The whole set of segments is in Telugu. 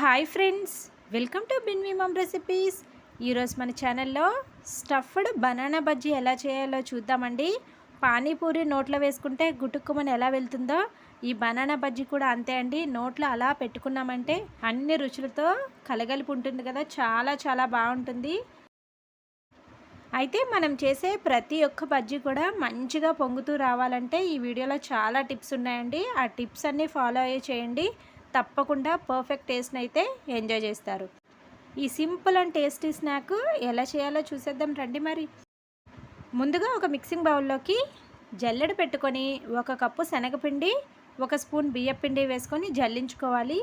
హాయ్ ఫ్రెండ్స్ వెల్కమ్ టు బిన్వి మమ్ రెసిపీస్. ఈరోజు మన ఛానల్లో స్టఫ్డ్ బనానా బజ్జీ ఎలా చేయాలో చూద్దామండి. పానీపూరి నోట్లో వేసుకుంటే గుటుక్కుమని ఎలా వెళ్తుందో ఈ బనానా బజ్జీ కూడా అంతే అండి. నోట్లో అలా పెట్టుకున్నామంటే అన్ని రుచులతో కలగలిపి ఉంటుంది కదా చాలా చాలా బాగుంటుంది. అయితే మనం చేసే ప్రతి ఒక్క బజ్జీ కూడా మంచిగా పొంగుతూ రావాలంటే ఈ వీడియోలో చాలా టిప్స్ ఉన్నాయండి. ఆ టిప్స్ అన్నీ ఫాలో అయ్యే చేయండి. తప్పకుండా పర్ఫెక్ట్ టేస్ట్ని అయితే ఎంజాయ్ చేస్తారు. ఈ సింపుల్ అండ్ టేస్టీ స్నాక్ ఎలా చేయాలో చూసేద్దాం రండి మరి. ముందుగా ఒక మిక్సింగ్ బౌల్లోకి జల్లెడ పెట్టుకొని ఒక కప్పు శనగపిండి ఒక స్పూన్ బియ్యపిండి వేసుకొని జల్లించుకోవాలి.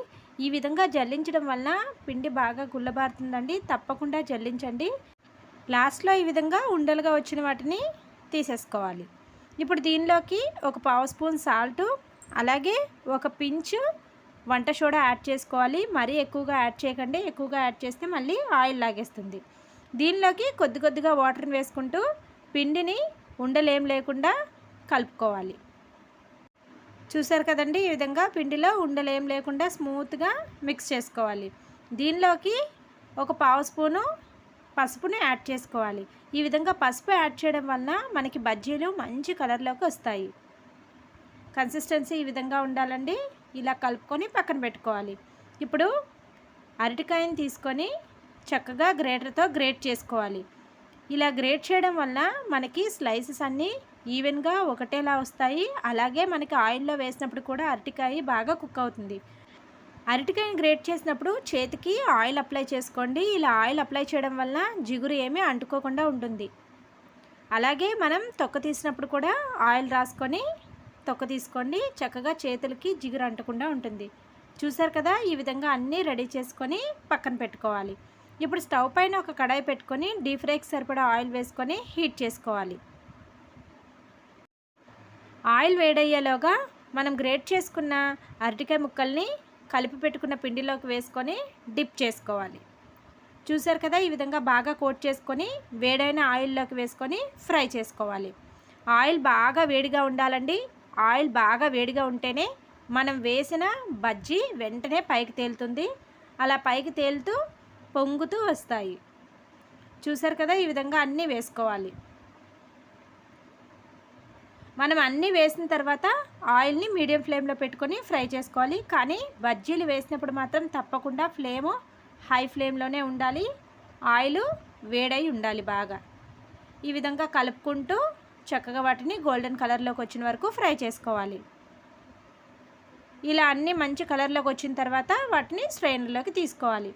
ఈ విధంగా జల్లించడం వల్ల పిండి బాగా గుల్లబారుతుందండి. తప్పకుండా జల్లించండి. లాస్ట్లో ఈ విధంగా ఉండలుగా వచ్చిన వాటిని తీసేసుకోవాలి. ఇప్పుడు దీనిలోకి ఒక పావు స్పూన్ సాల్టు అలాగే ఒక పించు వంట సోడా యాడ్ చేసుకోవాలి. మరీ ఎక్కువగా యాడ్ చేయకండి. ఎక్కువగా యాడ్ చేస్తే మళ్ళీ ఆయిల్ లాగేస్తుంది. దీనిలోకి కొద్ది కొద్దిగా వాటర్ని వేసుకుంటూ పిండిని ఉండలేం లేకుండా కలుపుకోవాలి. చూసారు కదండి? ఈ విధంగా పిండిలో ఉండలేం లేకుండా స్మూత్గా మిక్స్ చేసుకోవాలి. దీనిలోకి ఒక పావు స్పూను పసుపుని యాడ్ చేసుకోవాలి. ఈ విధంగా పసుపు యాడ్ చేయడం వలన మనకి బజ్జీలు మంచి కలర్లోకి వస్తాయి. కన్సిస్టెన్సీ ఈ విధంగా ఉండాలండి. ఇలా కలుపుకొని పక్కన పెట్టుకోవాలి. ఇప్పుడు అరటికాయని తీసుకొని చక్కగా గ్రేటర్తో గ్రేట్ చేసుకోవాలి. ఇలా గ్రేట్ చేయడం వల్ల మనకి స్లైసెస్ అన్నీ ఈవెన్గా ఒకటేలా వస్తాయి. అలాగే మనకి ఆయిల్లో వేసినప్పుడు కూడా అరటికాయ బాగా కుక్ అవుతుంది. అరటికాయని గ్రేట్ చేసినప్పుడు చేతికి ఆయిల్ అప్లై చేసుకోండి. ఇలా ఆయిల్ అప్లై చేయడం వల్ల జిగురు ఏమీ అంటుకోకుండా ఉంటుంది. అలాగే మనం తొక్క తీసినప్పుడు కూడా ఆయిల్ రాసుకొని తొక్క తీసుకోండి చక్కగా చేతులకి జిగురు అంటకుండా ఉంటుంది. చూసారు కదా? ఈ విధంగా అన్నీ రెడీ చేసుకొని పక్కన పెట్టుకోవాలి. ఇప్పుడు స్టవ్ పైన ఒక కడాయి పెట్టుకొని డీప్ ఫ్రైకి సరిపడా ఆయిల్ వేసుకొని హీట్ చేసుకోవాలి. ఆయిల్ వేడయ్యేలోగా మనం గ్రేట్ చేసుకున్న అరటికాయ ముక్కల్ని కలిపి పెట్టుకున్న పిండిలోకి వేసుకొని డిప్ చేసుకోవాలి. చూసారు కదా? ఈ విధంగా బాగా కోట్ చేసుకొని వేడైన ఆయిల్లోకి వేసుకొని ఫ్రై చేసుకోవాలి. ఆయిల్ బాగా వేడిగా ఉండాలండి. ఆయిల్ బాగా వేడిగా ఉంటేనే మనం వేసిన బజ్జీ వెంటనే పైకి తేలుతుంది. అలా పైకి తేలుతూ పొంగుతూ వస్తాయి. చూసారు కదా ఈ విధంగా అన్నీ వేసుకోవాలి. మనం అన్నీ వేసిన తర్వాత ఆయిల్ని మీడియం ఫ్లేమ్లో పెట్టుకొని ఫ్రై చేసుకోవాలి. కానీ బజ్జీలు వేసినప్పుడు మాత్రం తప్పకుండా ఫ్లేము హై ఫ్లేమ్లోనే ఉండాలి. ఆయిల్ వేడై ఉండాలి బాగా. ఈ విధంగా కలుపుకుంటూ చక్కగా వాటిని గోల్డెన్ కలర్లోకి వచ్చిన వరకు ఫ్రై చేసుకోవాలి. ఇలా అన్నీ మంచి కలర్లోకి వచ్చిన తర్వాత వాటిని స్ట్రైనర్లోకి తీసుకోవాలి.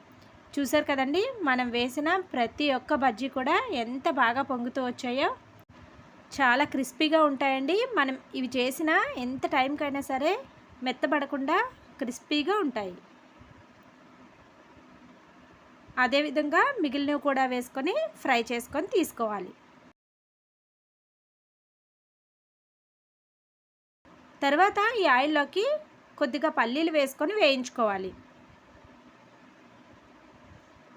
చూసారు కదండి మనం వేసిన ప్రతి ఒక్క బజ్జీ కూడా ఎంత బాగా పొంగుతూ వచ్చాయో. చాలా క్రిస్పీగా ఉంటాయండి. మనం ఇవి చేసిన ఎంత టైంకైనా సరే మెత్తబడకుండా క్రిస్పీగా ఉంటాయి. అదేవిధంగా మిగిలినవి కూడా వేసుకొని ఫ్రై చేసుకొని తీసుకోవాలి. తర్వాత ఈ ఆయిల్లోకి కొద్దిగా పల్లీలు వేసుకొని వేయించుకోవాలి.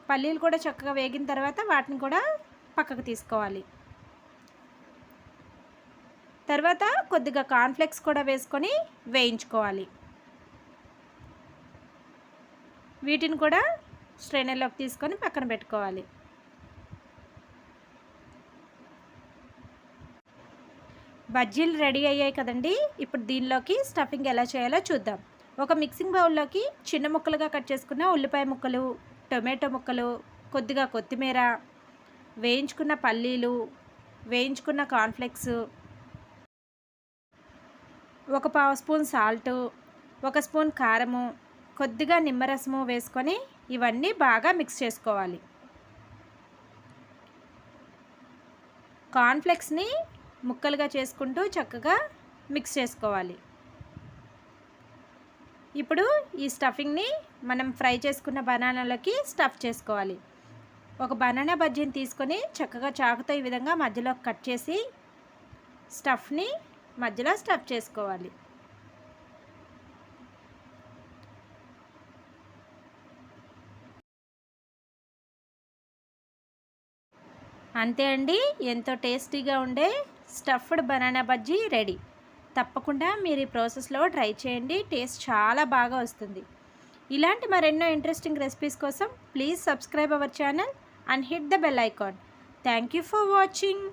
పల్లీలు కూడా చక్కగా వేగిన తర్వాత వాటిని కూడా పక్కకు తీసుకోవాలి. తర్వాత కొద్దిగా కాన్ఫ్లెక్స్ కూడా వేసుకొని వేయించుకోవాలి. వీటిని కూడా స్ట్రైనర్లోకి తీసుకొని పక్కన పెట్టుకోవాలి. బజ్జీలు రెడీ అయ్యాయి కదండి. ఇప్పుడు దీనిలోకి స్టఫింగ్ ఎలా చేయాలో చూద్దాం. ఒక మిక్సింగ్ బౌల్లోకి చిన్న ముక్కలుగా కట్ చేసుకున్న ఉల్లిపాయ ముక్కలు టొమాటో ముక్కలు కొద్దిగా కొత్తిమీర వేయించుకున్న పల్లీలు వేయించుకున్న కార్న్ఫ్లెక్స్ ఒక పావు స్పూన్ సాల్టు ఒక స్పూన్ కారము కొద్దిగా నిమ్మరసము వేసుకొని ఇవన్నీ బాగా మిక్స్ చేసుకోవాలి. కార్న్ఫ్లెక్స్ని ముక్కలుగా చేసుకుంటూ చక్కగా మిక్స్ చేసుకోవాలి. ఇప్పుడు ఈ స్టఫింగ్ని మనం ఫ్రై చేసుకున్న బనానాలకి స్టఫ్ చేసుకోవాలి. ఒక బనానా బజ్జీని తీసుకొని చక్కగా చాకుతో ఈ విధంగా మధ్యలో కట్ చేసి స్టఫ్ని మధ్యలో స్టఫ్ చేసుకోవాలి. అంతే అండి. ఎంతో టేస్టీగా ఉండే స్టఫ్డ్ బనానా బజ్జీ రెడీ. తప్పకుండా మీరు ఈ ప్రాసెస్లో ట్రై చేయండి టేస్ట్ చాలా బాగా వస్తుంది. ఇలాంటి మరెన్నో ఇంట్రెస్టింగ్ రెసిపీస్ కోసం please subscribe our channel and hit the bell icon. Thank you for watching.